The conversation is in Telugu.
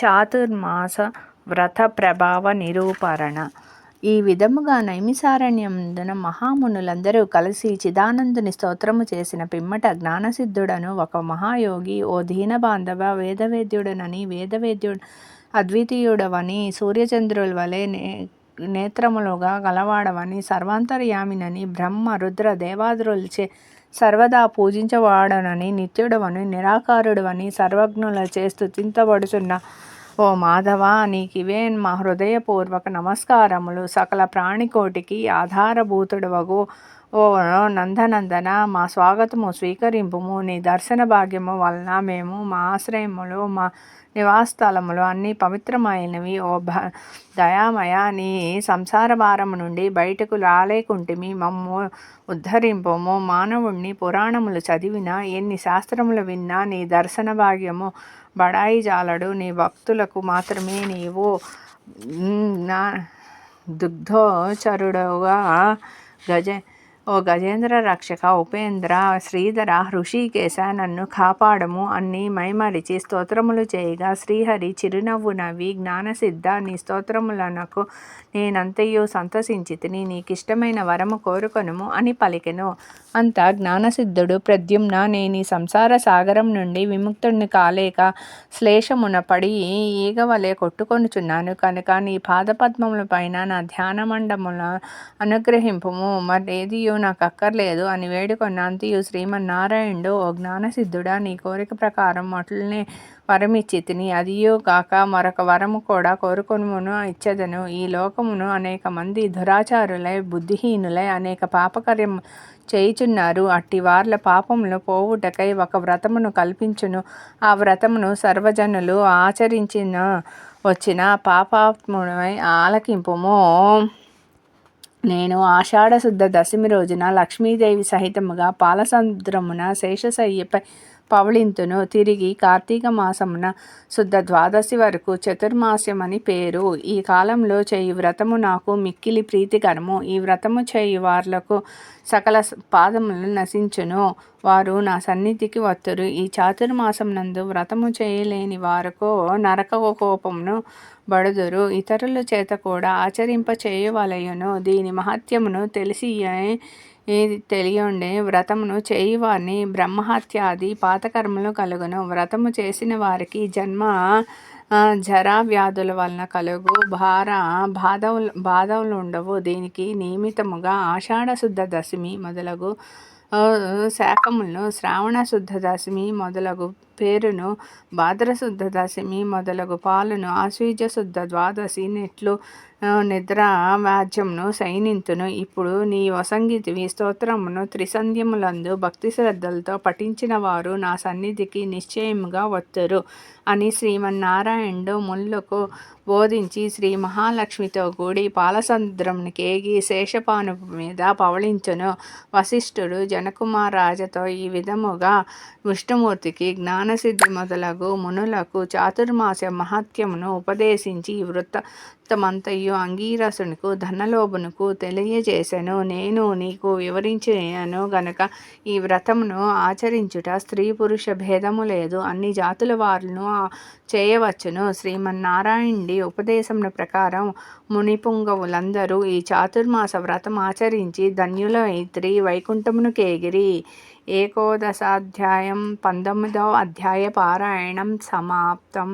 చాతుర్మాస వ్రత ప్రభావ నిరూపరణ ఈ విధముగా నైమిసారణ్యందున మహామునులందరూ కలిసి చిదానందుని స్తోత్రము చేసిన పిమ్మట జ్ఞానసిద్ధుడను ఒక మహాయోగి ఓ దీనబాంధవ వేదవేద్యుడనని వేదవేద్యుడు అద్వితీయుడవని సూర్యచంద్రుల వలె నే నేత్రములుగా గలవాడవని సర్వాంతర్యామినని బ్రహ్మ రుద్ర దేవాదురులచే సర్వదా పూజించవాడనని నిత్యుడవని నిరాకారుడవని సర్వజ్ఞులచే స్థుతించబడుచున్న ఓ మాధవ నీకివే మా హృదయపూర్వక నమస్కారములు. సకల ప్రాణికోటికి ఆధారభూతుడవగు. ఓ నందనందన మా స్వాగతము స్వీకరింపుము. నీ దర్శన భాగ్యము వలన మేము మా ఆశ్రయములు మా నివాసస్థలములు అన్నీ పవిత్రమైనవి. ఓ భ దయామయ నీ సంసార భారము నుండి బయటకు రాలేకుంటిమి. మమ్ము ఉద్ధరింపము. మానవుణ్ణి పురాణములు చదివినా ఎన్ని శాస్త్రములు విన్నా నీ దర్శన భాగ్యము బడాయి జాలడు. నీ భక్తులకు మాత్రమే నీవు నా దుగ్ధోచరుడుగా గజ ఓ గజేంద్ర రక్షక ఉపేంద్ర శ్రీధర హృషికేశ నన్ను కాపాడము అన్ని మైమరిచి స్తోత్రములు చేయగా శ్రీహరి చిరునవ్వు నవ్వి జ్ఞానసిద్ధ నీ స్తోత్రములనకు నేనంతయు సంతసించి తిని నీకిష్టమైన వరము కోరుకొనుము అని పలికెను. అంత జ్ఞానసిద్ధుడు ప్రద్యుమ్న నేను సంసార సాగరం నుండి విముక్తుడిని కాలేక శ్లేషమున పడి ఈగవలే కొట్టుకొనుచున్నాను. కనుక నీ పాదపద్మముల పైన నా ధ్యానమండముల అనుగ్రహింపుము. మరేదియు నాకు అక్కర్లేదు అని వేడుకొన్న అంతయు శ్రీమన్నారాయణుడు ఓ జ్ఞానసిద్ధుడా నీ కోరిక ప్రకారం అట్లనే వరమిచ్చి తిని అదియో కాక మరొక వరము కూడా కోరుకొనుమును ఇచ్చదను. ఈ లోకమును అనేక మంది దురాచారులై బుద్ధిహీనులై అనేక పాపకర్యం చేయుచున్నారు. అట్టి వార్ల పాపములు పోవుటకై ఒక వ్రతమును కల్పించును. ఆ వ్రతమును సర్వజనులు ఆచరించిన వచ్చిన పాపాత్ముడై ఆలకింపుము. నేను ఆషాఢశుద్ధ దశమి రోజున లక్ష్మీదేవి సహితముగా పాలసముద్రమున శేషశయ్యపై పవళింతును తిరిగి కార్తీక మాసమున శుద్ధ ద్వాదశి వరకు చతుర్మాస్యమని పేరు. ఈ కాలంలో చేయి వ్రతము నాకు మిక్కిలి ప్రీతికరము. ఈ వ్రతము చేయు వార్లకు సకల పాదములు నశించును. వారు నా సన్నిధికి వత్తురు. ఈ చాతుర్మాసం నందు వ్రతము చేయలేని వారకు నరక కోపమును బడుదురు. ఇతరుల చేత కూడా ఆచరింప చేయవలయును దీని మహత్యమును తెలిసి తెలియండే వ్రతమును చేయువారిని బ్రహ్మహత్యాది పాతకర్మలు కలుగును. వ్రతము చేసిన వారికి జన్మ జరా వ్యాధుల వలన కలుగు. భార బాధవులు బాధలు ఉండవు దీనికి నియమితముగా ఆషాఢ శుద్ధ దశమి మొదలగు శాఖములను శ్రావణ శుద్ధ దశమి మొదలగు పేరును భాద్రశుద్ధ దశమి మొదలగు పాలును ఆశ్వీజ శుద్ధ ద్వాదశి నెట్లు నిద్ర వాద్యమును సైనింతును. ఇప్పుడు నీ వసంగితివి స్తోత్రమును త్రిసంధ్యములందు భక్తి శ్రద్ధలతో పఠించిన వారు నా సన్నిధికి నిశ్చయముగా వత్తురు అని శ్రీమన్నారాయణుడు ముళ్ళకు బోధించి శ్రీ మహాలక్ష్మితో కూడి పాలసముద్రంకేగి శేషపాను మీద పవళించును. వశిష్ఠుడు జనకుమారాజతో ఈ విధముగా విష్ణుమూర్తికి జ్ఞానసిద్ధి మొదలగు మునులకు చాతుర్మాస మహత్యమును ఉపదేశించి వృత్తమంతయు అంగీరసునికు ధనలోభునకు తెలియజేశాను నేను నీకు వివరించాను గనక ఈ వ్రతమును ఆచరించుట స్త్రీ పురుష భేదము లేదు. అన్ని జాతుల వారును చేయవచ్చును. శ్రీమన్నారాయణుడి ఉపదేశం ప్రకారం మునిపుంగవులందరూ ఈ చాతుర్మాస వ్రతం ఆచరించి ధన్యులైత్రి వైకుంఠమును కేగిరి ఏకోదశాధ్యాయం పంతొమ్మిదవ అధ్యాయ పారాయణం సమాప్తం.